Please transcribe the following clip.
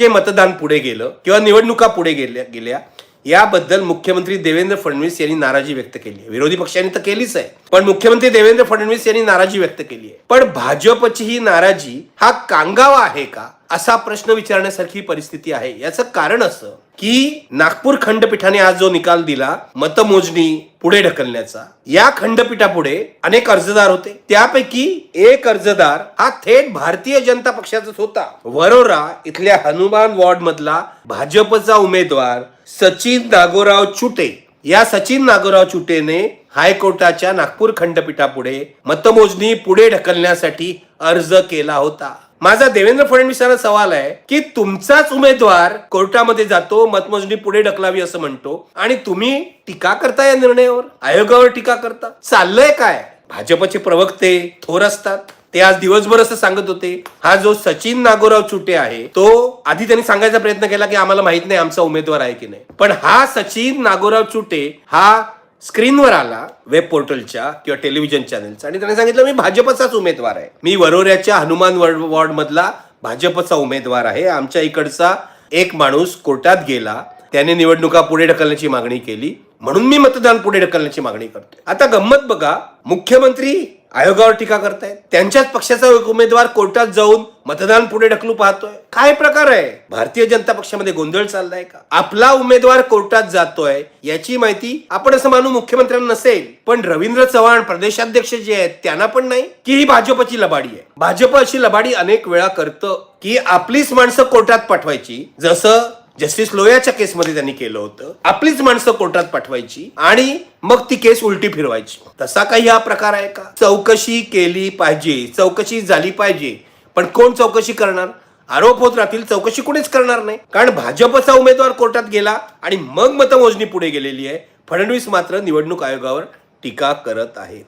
हे मतदान पुढे गेलं किंवा निवडणुका पुढे गेल्या गेल्या याबद्दल मुख्यमंत्री देवेंद्र फडणवीस यांनी नाराजी व्यक्त केली आहे. विरोधी पक्षांनी तर केलीच आहे पण मुख्यमंत्री देवेंद्र फडणवीस यांनी नाराजी व्यक्त केली आहे. पण भाजपची ही नाराजी हा कांगावा आहे का? असा प्रश्न विचारण्यासारखी परिस्थिती आहे. याचं कारण असं की नागपूर खंडपीठाने आज जो निकाल दिला मतमोजणी पुढे ढकलण्याचा या खंडपीठापुढे अनेक अर्जदार होते. त्यापैकी एक अर्जदार हा थेट भारतीय जनता पक्षाचाच होता. वरोरा इथल्या हनुमान वॉर्ड मधला भाजपचा उमेदवार सचिन नागोराव चुटे. या सचिन नागोराव चुटेने हायकोर्टाच्या नागपूर खंडपीठापुढे मतमोजणी पुढे ढकलण्यासाठी अर्ज केला होता. माझा देवेंद्र फडणवीसांना सवाल आहे की तुमचाच उमेदवार कोर्टामध्ये जातो मतमोजणी पुढे ढकलावी असं म्हणतो आणि तुम्ही टीका करता या निर्णयावर? आयोगावर टीका करता? चाललंय काय? भाजपचे प्रवक्ते थोर असतात. ते आज दिवसभर असं सांगत होते हा जो सचिन नागोराव चुटे आहे तो आधी त्यांनी सांगायचा प्रयत्न केला की आम्हाला माहीत नाही आमचा उमेदवार आहे की नाही. पण हा सचिन नागोराव चुटे हा स्क्रीनवर आला वेब पोर्टलच्या किंवा टेलिव्हिजन चॅनलचा आणि त्याने सांगितलं मी भाजपचाच उमेदवार आहे. मी वरोऱ्याच्या हनुमान वॉर्ड वॉर्ड मधला भाजपचा उमेदवार आहे. आमच्या इकडचा एक माणूस कोर्टात गेला. त्याने निवडणुका पुढे ढकलण्याची मागणी केली. म्हणून मी मतदान पुढे ढकलण्याची मागणी करतोय. आता गंमत बघा मुख्यमंत्री आयोगावर टीका करतायत. त्यांच्याच पक्षाचा एक उमेदवार कोर्टात जाऊन मतदान पुढे ढकलू पाहतोय. काय प्रकार आहे? भारतीय जनता पक्षामध्ये गोंधळ चाललाय का? आपला उमेदवार कोर्टात जातोय याची माहिती आपण असं मानू मुख्यमंत्र्यांना नसेल. पण रवींद्र चव्हाण प्रदेशाध्यक्ष जे आहेत त्यांना पण नाही की ही भाजपची लबाडी आहे. भाजप अशी लबाडी अनेक वेळा करतं की आपलीच माणसं कोर्टात पाठवायची. जसं जस्टिस लोयाच्या केसमध्ये त्यांनी केलं होतं. आपलीच माणसं कोर्टात पाठवायची आणि मग ती केस उलटी फिरवायची. तसा काही हा प्रकार आहे का? चौकशी केली पाहिजे. चौकशी झाली पाहिजे. पण कोण चौकशी करणार? आरोप होत राहतील चौकशी कुणीच करणार नाही. कारण भाजपचा उमेदवार कोर्टात गेला आणि मग मतमोजणी पुढे गेलेली आहे. फडणवीस मात्र निवडणूक आयोगावर टीका करत आहेत